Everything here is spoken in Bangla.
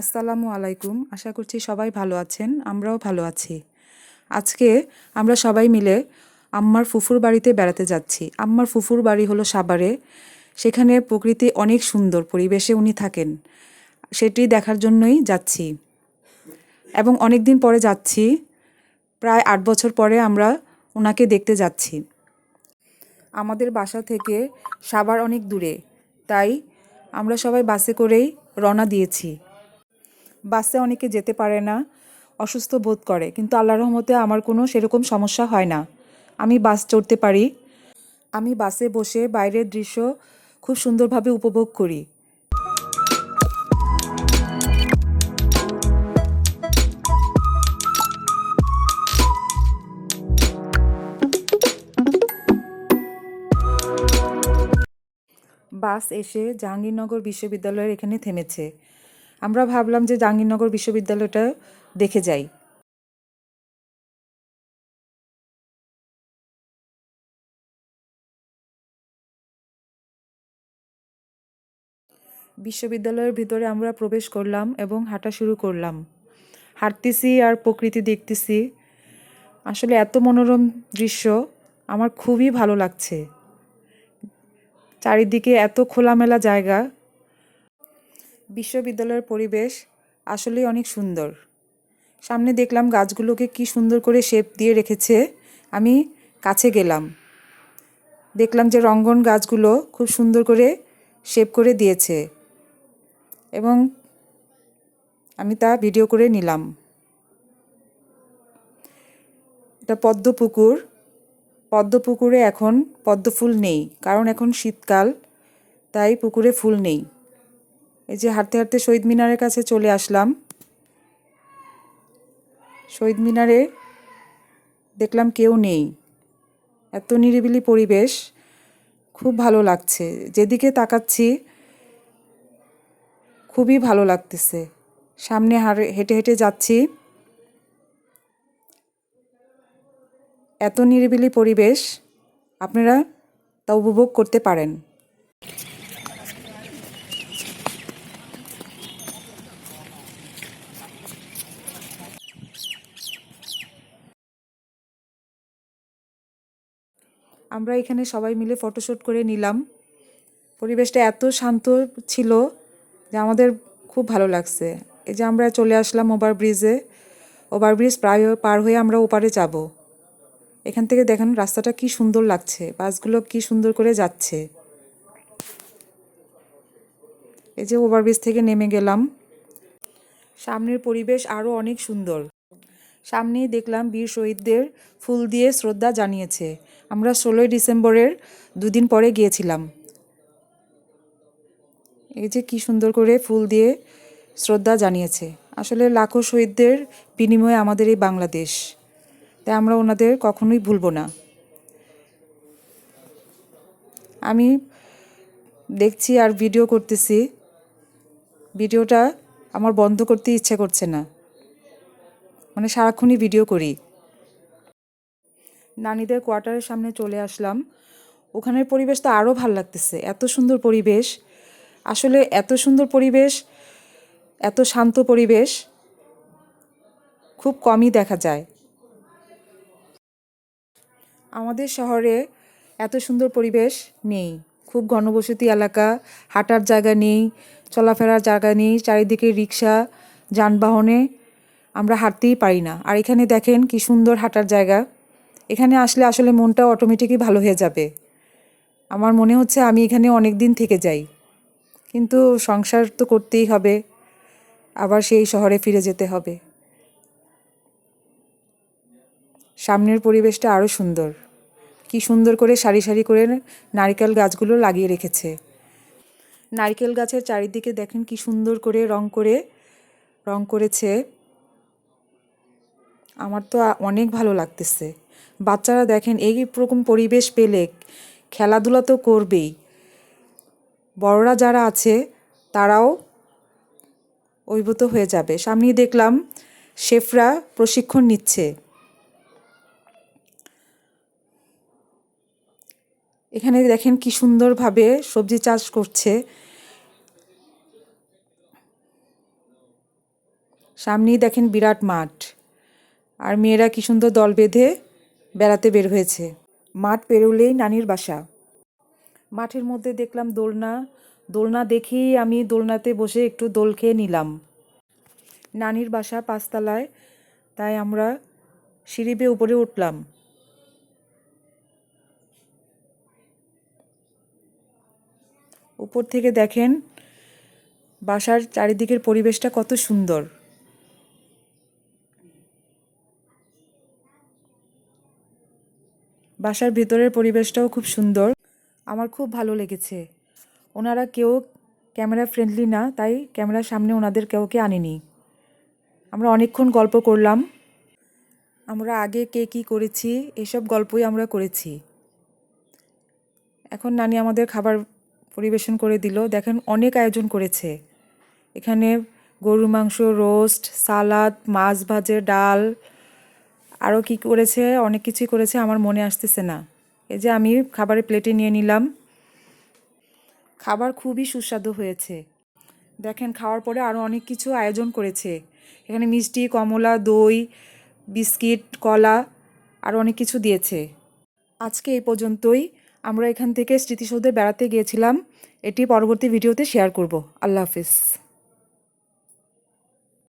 আসসালামু আলাইকুম। আশা করছি সবাই ভালো আছেন, আমরাও ভালো আছি। আজকে আমরা সবাই মিলে আম্মার ফুফুর বাড়িতে বেড়াতে যাচ্ছি। আম্মার ফুফুর বাড়ি হলো সাভারে। সেখানে প্রকৃতি অনেক সুন্দর, পরিবেশে উনি থাকেন। সেটি দেখার জন্যই যাচ্ছি। এবং অনেক দিন পরে যাচ্ছি। প্রায় আট বছর পরে আমরা ওনাকে দেখতে যাচ্ছি। আমাদের বাসা থেকে সাভার অনেক দূরে, তাই আমরা সবাই বাসে করেই রওনা দিয়েছি। বাসে অনেকে যেতে পারে না, অসুস্থ বোধ করে। কিন্তু আল্লাহর রহমতে আমার কোনো সেরকম সমস্যা হয় না। আমি বাস চড়তে পারি। আমি বাসে বসে বাইরের দৃশ্য খুব সুন্দরভাবে উপভোগ করি। বাস এসে জাহাঙ্গীরনগর বিশ্ববিদ্যালয়ের এখানে থেমেছে। আমরা ভাবলাম যে জাহাঙ্গীরনগর বিশ্ববিদ্যালয়টা দেখে যাই। বিশ্ববিদ্যালয়ের ভিতরে আমরা প্রবেশ করলাম এবং হাঁটা শুরু করলাম। হাঁটতেছি আর প্রকৃতি দেখতেছি। আসলে এত মনোরম দৃশ্য, আমার খুবই ভালো লাগছে। চারিদিকে এত খোলামেলা জায়গা বিশ্ববিদ্যালয়ের পরিবেশ আসলেই অনেক সুন্দর। সামনে দেখলাম গাছগুলোকে কি সুন্দর করে শেপ দিয়ে রেখেছে। আমি কাছে গেলাম। দেখলাম যে রঙ্গন গাছগুলো খুব সুন্দর করে শেপ করে দিয়েছে এবং আমি তা ভিডিও করে নিলাম। এটা পদ্ম পুকুর। পদ্ম পুকুরে এখন পদ্ম ফুল নেই, কারণ এখন শীতকাল, তাই পুকুরে ফুল নেই। এই যে হাঁটতে হাঁটতে শহীদ মিনারের কাছে চলে আসলাম। শহীদ মিনারে দেখলাম কেউ নেই। এত নিরিবিলি পরিবেশ, খুব ভালো লাগছে। যেদিকে তাকাচ্ছি, খুবই ভালো লাগতেছে। সামনে হেঁটে হেঁটে যাচ্ছি। এত নিরিবিলি পরিবেশ, আপনারা তা উপভোগ করতে পারেন। আমরা এখানে সবাই মিলে ফটোশ্যুট করে নিলাম। পরিবেশটা এত শান্ত ছিল যে আমাদের খুব ভালো লাগছে। এই যে আমরা চলে আসলাম ওভার ব্রিজে ওভার ব্রিজ প্রায় পার হয়ে আমরা ওপারে যাব। এখান থেকে দেখেন রাস্তাটা কি সুন্দর লাগছে, বাসগুলো কি সুন্দর করে যাচ্ছে। এই যে ওভারব্রিজ থেকে নেমে গেলাম। সামনের পরিবেশ আরও অনেক সুন্দর। সামনেই দেখলাম বীর শহীদদের ফুল দিয়ে শ্রদ্ধা জানিয়েছে। আমরা ষোলোই ডিসেম্বরের দুদিন পরে গিয়েছিলাম। এই যে কি সুন্দর করে ফুল দিয়ে শ্রদ্ধা জানিয়েছে। আসলে লাখো শহীদদের বিনিময়ে আমাদের এই বাংলাদেশ। তাই আমরা ওনাদের কখনোই ভুলব না। আমি দেখছি আর ভিডিও করতেছি। ভিডিওটা আমার বন্ধ করতে ইচ্ছে করছে না। মানে সারাক্ষণই ভিডিও করি। নানিদের কোয়ার্টারের সামনে চলে আসলাম। ওখানের পরিবেশ তো আরও ভালো লাগতেছে। এত সুন্দর পরিবেশ। আসলে এত সুন্দর পরিবেশ, এত শান্ত পরিবেশ, খুব কমই দেখা যায়। আমাদের শহরে এত সুন্দর পরিবেশ নেই। খুব ঘনবসতি এলাকা, হাঁটার জায়গা নেই, চলাফেরার জায়গা নেই, চারিদিকে রিক্সা, যানবাহনে আমরা হাঁটতেই পারি না। আর এখানে দেখেন কি সুন্দর হাঁটার জায়গা। এখানে আসলে আসলে মনটা অটোমেটিকই ভালো হয়ে যাবে। আমার মনে হচ্ছে আমি এখানে অনেক দিন থেকে যাই। কিন্তু সংসার তো করতেই হবে। আবার সেই শহরে ফিরে যেতে হবে। সামনের পরিবেশটা আরও সুন্দর। কি সুন্দর করে সারি সারি করে নারিকেল গাছগুলো লাগিয়ে রেখেছে। নারকেল গাছের চারিদিকে দেখেন কি সুন্দর করে রং করে, রং করেছে। আমার তো অনেক ভালো লাগতেছে। বাচ্চারা দেখেন, এই রকম পরিবেশ পেলে খেলাধুলা তো করবেই। বড়রা যারা আছে, তারাও অভিভূত হয়ে যাবে। সামনেই দেখলাম, শেফরা প্রশিক্ষণ নিচ্ছে। এখানে দেখেন কি সুন্দরভাবে সবজি চাষ করছে। সামনেই দেখেন বিরাট মাঠ। আর মেয়েরা কি সুন্দর দল বেঁধে বেড়াতে বের হয়েছে। মাঠ পেরোলেই নানির বাসা। মাঠের মধ্যে দেখলাম দোলনা। দোলনা দেখেই আমি দোলনাতে বসে একটু দোল খেয়ে নিলাম। নানির বাসা পাঁচতলায়, তাই আমরা সিঁড়ি বেয়ে উপরে উঠলাম। উপর থেকে দেখেন বাসার চারিদিকের পরিবেশটা কত সুন্দর। বাসার ভেতরের পরিবেশটাও খুব সুন্দর। আমার খুব ভালো লেগেছে। ওনারা কেউ ক্যামেরা ফ্রেন্ডলি না, তাই ক্যামেরার সামনে ওনাদের কাউকে আনিনি। আমরা অনেকক্ষণ গল্প করলাম। আমরা আগে কে কী করেছি, এসব গল্পই আমরা করেছি। এখন নানি আমাদের খাবার পরিবেশন করে দিল। দেখেন অনেক আয়োজন করেছে। এখানে গরুর মাংস, রোস্ট, সালাদ, মাছ ভাজে, ডাল আরও কী করেছে, অনেক কিছুই করেছে, আমার মনে আসতেছে না। এই যে আমি খাবারের প্লেটে নিয়ে নিলাম। খাবার খুবই সুস্বাদু হয়েছে। দেখেন, খাওয়ার পরে আরও অনেক কিছু আয়োজন করেছে। এখানে মিষ্টি, কমলা, দই, বিস্কিট, কলা আরও অনেক কিছু দিয়েছে। আজকে এই পর্যন্তই। আমরা এখান থেকে স্মৃতিসৌধে বেড়াতে গিয়েছিলাম। এটি পরবর্তী ভিডিওতে শেয়ার করব। আল্লাহ হাফিজ।